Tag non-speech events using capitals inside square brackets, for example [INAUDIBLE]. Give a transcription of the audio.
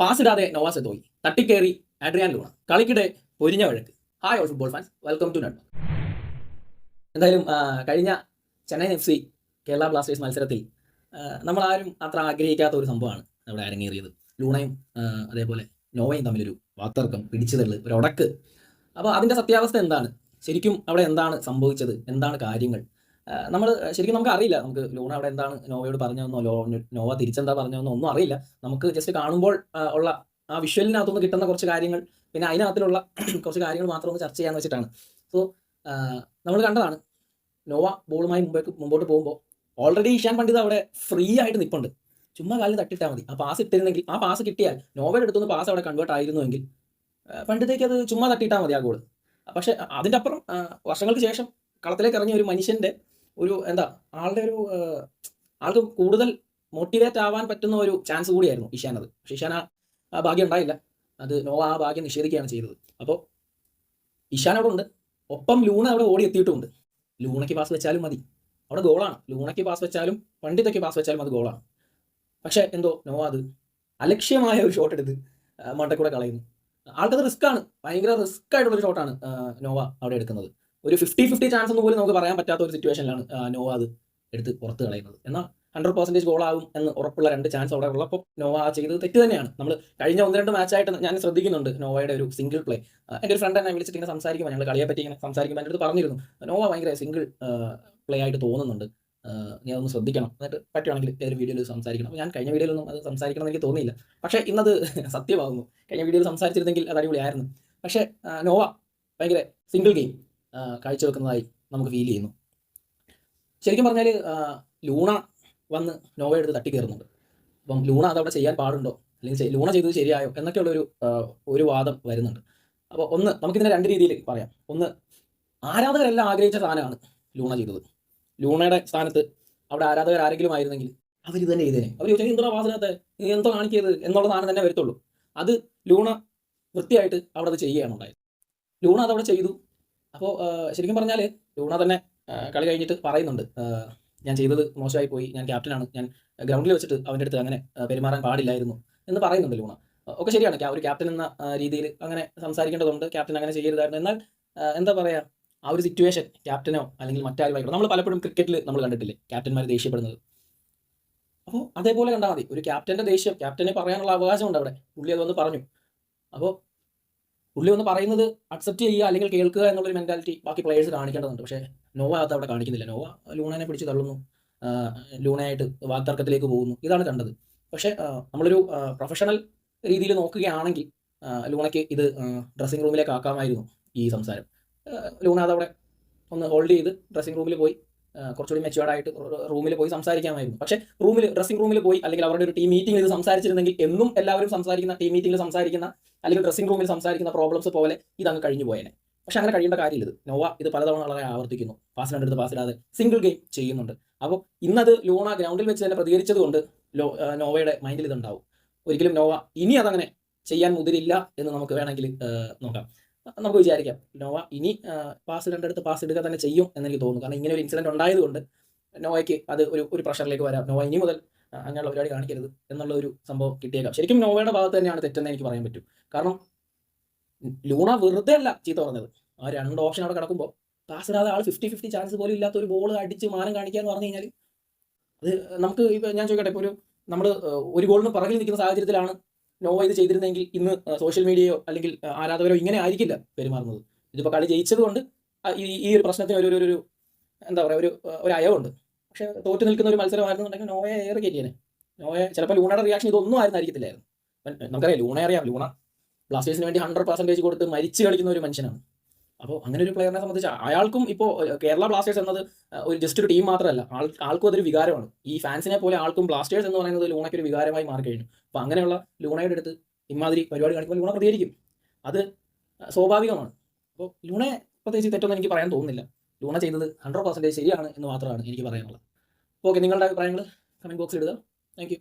Pass ഇടാതെ നോവാസ് എത്തോയി തട്ടിക്കേറി ആഡ്രിയാൻ ലൂണ. കളിക്കിടെ പൊരിഞ്ഞ വഴക്ക്. Hi all football fans welcome to net എന്തായാലും കഴിഞ്ഞ Chennai F C Kerala Blasters മത്സരത്തിൽ നമ്മളാരും അത്ര ആഗ്രഹിക്കാത്ത ഒരു സംഭവമാണ് അവിടെ അരങ്ങേറിയത്. ലൂണയും അതേപോലെ നോവയും തമ്മിലൊരു വാക്തർക്കം പിടിച്ചുതള്ള് ഒരു ഉടക്ക്. അപ്പോൾ അതിന്റെ സത്യാവസ്ഥ എന്താണ്? ശരിക്കും അവിടെ എന്താണ് സംഭവിച്ചത്? എന്താണ് കാര്യങ്ങൾ? നമ്മൾ ശരിക്കും നമുക്ക് അറിയില്ല. നമുക്ക് ലൂണ അവിടെ എന്താണ് നോവയോട് പറഞ്ഞതെന്നോ ലോ നോവ തിരിച്ചെന്താ പറഞ്ഞതെന്നോ ഒന്നും അറിയില്ല. നമുക്ക് ജസ്റ്റ് കാണുമ്പോൾ ഉള്ള ആ വിഷ്വലിനകത്തുനിന്ന് കിട്ടുന്ന കുറച്ച് കാര്യങ്ങൾ പിന്നെ അതിനകത്തുള്ള [CLEARS THROAT] കുറച്ച് കാര്യങ്ങൾ മാത്രം ഒന്ന് ചർച്ച ചെയ്യാന്ന് വെച്ചിട്ടാണ്. സോ നമ്മൾ കണ്ടതാണ് നോവ ബോളുമായി മുമ്പോട്ട് മുമ്പോട്ട് പോകുമ്പോൾ ഓൾറെഡി ഇഷാൻ പണ്ഡിത് അവിടെ ഫ്രീ ആയിട്ട് നിൽപ്പുണ്ട് ചുമ്മാ കാലിൽ തട്ടിട്ടാൽ മതി. ആ പാസ് ഇട്ടിരുന്നെങ്കിൽ ആ പാസ് കിട്ടിയാൽ നോവയുടെ അടുത്തുനിന്ന് പാസ് അവിടെ കൺവേർട്ട് ആയിരുന്നുവെങ്കിൽ ആ, പണ്ഡിതേക്ക് അത് ചുമ്മാ തട്ടിയിട്ടാൽ മതി ആ ഗോൾ പക്ഷെ അതിന്റെ അപ്പുറം വർഷങ്ങൾക്ക് ശേഷം കളത്തിലേക്ക് ഇറങ്ങിയ ഒരു മനുഷ്യന്റെ ഒരു എന്താ ആളുടെ ഒരു ആൾക്ക് കൂടുതൽ മോട്ടിവേറ്റ് ആവാൻ പറ്റുന്ന ഒരു ചാൻസ് കൂടിയായിരുന്നു ഇഷാനത്. പക്ഷെ ഇഷാൻ ആ- ഭാഗ്യം ഉണ്ടായില്ല. അത് നോവ ആ ഭാഗ്യം നിഷേധിക്കുകയാണ് ചെയ്തത്. അപ്പോൾ ഇഷാൻ അവിടെ ഉണ്ട്. ഒപ്പം ലൂണ അവിടെ ഓടി എത്തിയിട്ടുമുണ്ട് ലൂണയ്ക്ക് പാസ് വെച്ചാലും മതി. അവിടെ ഗോളാണ് ലൂണയ്ക്ക് പാസ് വെച്ചാലും പണ്ഡിതയ്ക്ക് പാസ് വെച്ചാലും അത് ഗോളാണ് പക്ഷെ എന്തോ നോവ അത് അലക്ഷ്യമായ ഒരു ഷോട്ട് എടുത്ത് മണ്ടക്കൂടെ കളയുന്നു. ആൾക്കത് റിസ്ക് ആണ്. ഭയങ്കര റിസ്ക് ആയിട്ടുള്ള ഒരു ഷോട്ടാണ് നോവ അവിടെ എടുക്കുന്നത്. ഒരു ഫിഫ്റ്റി ഫിഫ്റ്റി ചാൻസ് എന്ന് പോലും നമുക്ക് പറയാൻ പറ്റാത്ത ഒരു സിറ്റുവേഷനിലാണ് നോവ അത് എടുത്ത് പുറത്ത് കളയുന്നത്. എന്നാൽ ഹൺഡ്രഡ് പെർസെന്റേജ് ഗോളാവും എന്ന് ഉറപ്പുള്ള രണ്ട് ചാൻസ് അവിടെ ഉള്ളപ്പോൾ നോവ ചെയ്തത് തെറ്റ് തന്നെയാണ്. നമ്മൾ കഴിഞ്ഞ ഒന്ന് രണ്ട് മാച്ചായിട്ട് ഞാൻ ശ്രദ്ധിക്കുന്നുണ്ട് നോവയുടെ ഒരു സിംഗിൾ പ്ലേ എന്റെ ഒരു ഫ്രണ്ട് എന്നെ വിളിച്ചിട്ട് ഇങ്ങനെ സംസാരിക്കുമ്പോൾ ഞങ്ങൾ കളിയെ പറ്റി ഇങ്ങനെ സംസാരിക്കുമ്പോൾ എന്റെ അടുത്ത് പറഞ്ഞിരുന്നു നോവ ഭയങ്കര സിംഗിൾ പ്ലേ ആയിട്ട് തോന്നുന്നുണ്ട്. നീ അതൊന്ന് ശ്രദ്ധിക്കണം. എന്നിട്ട് പറ്റുവാണെങ്കിൽ ഏതൊരു വീഡിയോയിൽ സംസാരിക്കണം. ഞാൻ കഴിഞ്ഞ വീഡിയോയിലൊന്നും അത് സംസാരിക്കണം എനിക്ക് തോന്നിയില്ല. പക്ഷേ ഇന്നത് സത്യമാകുന്നു. കഴിഞ്ഞ വീഡിയോയിൽ സംസാരിച്ചിരുന്നെങ്കിൽ അത് അടിപൊളിയായിരുന്നു. പക്ഷേ നോവ ഭയങ്കര സിംഗിൾ ഗെയിം കാഴ്ചവെക്കുന്നതായി നമുക്ക് ഫീൽ ചെയ്യുന്നു. ശരിക്കും പറഞ്ഞാൽ ലൂണ വന്ന് നോവ എടുത്ത് തട്ടി കയറുന്നുണ്ട് അപ്പം ലൂണ അതവിടെ ചെയ്യാൻ പാടുണ്ടോ? അല്ലെങ്കിൽ ലൂണ ചെയ്തത് ശരിയായോ? എന്നൊക്കെയുള്ളൊരു ഒരു വാദം വരുന്നുണ്ട്. അപ്പോൾ ഒന്ന് നമുക്കിതിനെ രണ്ട് രീതിയിൽ പറയാം. ഒന്ന് ആരാധകരെല്ലാം ആഗ്രഹിച്ച സ്ഥാനമാണ് ലൂണ ചെയ്തത്? ലൂണയുടെ സ്ഥാനത്ത് അവിടെ ആരാധകർ ആരെങ്കിലും ആയിരുന്നെങ്കിൽ അവർ ഇത് തന്നെ ചെയ്തേനെ അവർ ചോദിച്ചാൽ എന്തോ വാസനത്തെ എന്തോ കാണിക്കിയത്? എന്നുള്ള സാധനം തന്നെ വരത്തുള്ളൂ. അത് ലൂണ വൃത്തിയായിട്ട് അവിടെ അത് ചെയ്യുകയാണ് ഉണ്ടായത്. ലൂണ അതവിടെ ചെയ്തു. അപ്പോൾ ശരിക്കും പറഞ്ഞാൽ ലൂണ തന്നെ കളി കഴിഞ്ഞിട്ട് പറയുന്നുണ്ട്. ഞാൻ ചെയ്തത് മോശമായി പോയി ഞാൻ ക്യാപ്റ്റനാണ് ഞാൻ ഗ്രൗണ്ടിൽ വെച്ചിട്ട് അവന്റെ അടുത്ത് അങ്ങനെ പെരുമാറാൻ പാടില്ലായിരുന്നു എന്ന് പറയുന്നുണ്ട് ലൂണ. ഒക്കെ ശരിയാണ്. ഒരു ക്യാപ്റ്റൻ എന്ന രീതിയിൽ അങ്ങനെ സംസാരിക്കേണ്ടതുണ്ട് ക്യാപ്റ്റൻ അങ്ങനെ ചെയ്യരുതായിരുന്നു. എന്നാൽ എന്താ പറയുക ആ ഒരു സിറ്റുവേഷൻ ക്യാപ്റ്റനോ അല്ലെങ്കിൽ മറ്റാരും ആയിക്കോട്ടെ നമ്മൾ പലപ്പോഴും ക്രിക്കറ്റിൽ നമ്മൾ കണ്ടിട്ടില്ലേ ക്യാപ്റ്റന്മാർ ദേഷ്യപ്പെടുന്നത്. അപ്പോൾ അതേപോലെ കണ്ടാൽ മതി. ഒരു ക്യാപ്റ്റന്റെ ദേഷ്യം ക്യാപ്റ്റനെ പറയാനുള്ള അവകാശമുണ്ട് അവിടെ. പുള്ളി അത് വന്ന് പറഞ്ഞു. അപ്പോൾ പുള്ളി ഒന്ന് പറയുന്നത് അക്സെപ്റ്റ് ചെയ്യുക അല്ലെങ്കിൽ കേൾക്കുക എന്നുള്ളൊരു മെന്റാലിറ്റി ബാക്കി പ്ലേയേഴ്സ് കാണിക്കേണ്ടതുണ്ട്. പക്ഷേ നോവ അത് അവിടെ കാണിക്കുന്നില്ല. നോവ ലൂണനെ പിടിച്ച് തള്ളുന്നു. ലൂണയായിട്ട് വാക്തർക്കത്തിലേക്ക് പോകുന്നു. ഇതാണ് കണ്ടത്. പക്ഷേ നമ്മളൊരു പ്രൊഫഷണൽ രീതിയിൽ നോക്കുകയാണെങ്കിൽ ലൂണയ്ക്ക് ഇത് ഡ്രസ്സിംഗ് റൂമിലേക്ക് ആക്കാമായിരുന്നു ഈ സംസാരം. ലൂണ അതവിടെ ഒന്ന് ഹോൾഡ് ചെയ്ത് ഡ്രസ്സിംഗ് റൂമിൽ പോയി. കുറച്ചുകൂടി മെച്ചുവേർഡ് ആയിട്ട് റൂമിൽ പോയി സംസാരിക്കാമായിരുന്നു. പക്ഷേ റൂമിൽ ഡ്രസ്സിംഗ് റൂമിൽ പോയി അല്ലെങ്കിൽ അവരുടെ ഒരു ടീം മീറ്റിംഗിൽ ഇത് സംസാരിച്ചിരുന്നെങ്കിൽ എന്നും എല്ലാവരും സംസാരിക്കുന്ന ടീം മീറ്റിംഗിൽ സംസാരിക്കുന്ന അല്ലെങ്കിൽ ഡ്രസ്സിംഗ് റൂമിൽ സംസാരിക്കുന്ന പ്രോബ്ലംസ് പോലെ ഇതങ്ങ് കഴിഞ്ഞു പോയേനെ. പക്ഷെ അങ്ങനെ കഴിയേണ്ട കാര്യമില്ല ഇത്. നോവ ഇത് പലതവണ വളരെ ആവർത്തിക്കുന്നു. പാസ് രണ്ടെടുത്ത് പാസ് ഇടാതെ സിംഗിൾ ഗെയിം ചെയ്യുന്നുണ്ട്. അപ്പോൾ ഇന്നത് ലൂണ ഗ്രൗണ്ടിൽ വെച്ച് തന്നെ പ്രതികരിച്ചത് കൊണ്ട് നോവയുടെ മൈൻഡിൽ ഇതുണ്ടാവും. ഒരിക്കലും നോവ ഇനി അതങ്ങനെ ചെയ്യാൻ മുതിരില്ല എന്ന് നമുക്ക് വേണമെങ്കിൽ നോക്കാം. നമുക്ക് വിചാരിക്കാം. നോവ ഇനി പാസ് രണ്ടെടുത്ത് പാസ് ഇടുക തന്നെ ചെയ്യും എന്ന് എനിക്ക് തോന്നുന്നു. കാരണം ഇങ്ങനെ ഒരു ഇൻസിഡന്റ് ഉണ്ടായതുകൊണ്ട് നോവയ്ക്ക് അത് ഒരു ഒരു പ്രഷറിലേക്ക് വരാം. നോവ ഇനി മുതൽ അങ്ങനെയുള്ള പരിപാടി കാണിക്കരുത് എന്നുള്ള ഒരു സംഭവം കിട്ടിയേക്കാം. ശരിക്കും നോവയുടെ ഭാഗത്ത് തന്നെയാണ് തെറ്റെന്ന് എനിക്ക് പറയാൻ പറ്റും. കാരണം ലൂണ വെറുതെ അല്ല ചീത്ത പറഞ്ഞത്. ആ രണ്ട് ഓപ്ഷൻ അവിടെ കിടക്കുമ്പോൾ പാസ് ഇടാതെ ആൾ ഫിഫ്റ്റി ഫിഫ്റ്റി ചാൻസ് പോലും ഇല്ലാത്ത ഒരു ബോൾ അടിച്ച് മാനം കാണിക്കുക എന്ന് പറഞ്ഞു കഴിഞ്ഞാൽ അത് നമുക്ക് ഇപ്പം ഞാൻ ചോദിക്കട്ടെ ഇപ്പോൾ ഒരു നമ്മൾ ഒരു ഗോളിന് പുറകിൽ നിൽക്കുന്ന സാഹചര്യത്തിലാണ് നോവ ഇത് ചെയ്തിരുന്നെങ്കിൽ ഇന്ന് സോഷ്യൽ മീഡിയയോ അല്ലെങ്കിൽ ആരാധകരോ ഇങ്ങനെ ആയിരിക്കില്ല പെരുമാറുന്നത്. ഇതിപ്പോൾ കളി ജയിച്ചത് കൊണ്ട് ഈ ഒരു പ്രശ്നത്തിന് ഒരു ഒരു- എന്താ പറയുക ഒരു ഒരു അയവുണ്ട്. പക്ഷേ തോറ്റു നിൽക്കുന്ന ഒരു മത്സരമായിരുന്നുണ്ടെങ്കിൽ നോവയെ ഏറെ കയറ്റിയേനെ നോവയെ ചിലപ്പോൾ ലൂണയുടെ റിയാക്ഷൻ ഇതൊന്നും ആയിരുന്നായിരിക്കത്തില്ലായിരുന്നു. നമുക്കറിയാം ലൂണ അറിയാം. ലൂണ ബ്ലാസ്റ്റേഴ്സിന് വേണ്ടി ഹൺഡ്രഡ് പെർസെന്റേജ് കൊടുത്ത് മരിച്ചു കളിക്കുന്ന ഒരു മനുഷ്യനാണ്. അപ്പോൾ അങ്ങനെ ഒരു പ്ലെയറിനെ സംബന്ധിച്ച് അയാൾക്കും ഇപ്പോൾ കേരള ബ്ലാസ്റ്റേഴ്സ് എന്നത് ഒരു ജസ്റ്റ് ഒരു ടീം മാത്രമല്ല. ആൾ ആൾക്കും അതൊരു വികാരമാണ്. ഈ ഫാൻസിനെ പോലെ ആൾക്കും ബ്ലാസ്റ്റേഴ്സ് എന്ന് പറയുന്നത് ലൂണയ്ക്ക് ഒരു വികാരമായി മാറിക്കഴിഞ്ഞു അപ്പോൾ അങ്ങനെയുള്ള ലൂണയുടെ അടുത്ത് ഇമാതിരി പരിപാടി കാണിക്കുമ്പോൾ ലൂണ പ്രതികരിക്കും. അത് സ്വാഭാവികമാണ്. അപ്പോൾ ലൂണെ പ്രത്യേകിച്ച് തെറ്റൊന്നും എനിക്ക് പറയാൻ തോന്നുന്നില്ല. ലൂണ ചെയ്തത് ഹൺഡ്രഡ് പെർസെന്റേജ് ശരിയാണ് എന്ന് മാത്രമാണ് എനിക്ക് പറയാനുള്ളത്. ഓക്കെ നിങ്ങളുടെ അഭിപ്രായങ്ങൾ കമന്റ് ബോക്സിൽ ഇടുക. താങ്ക്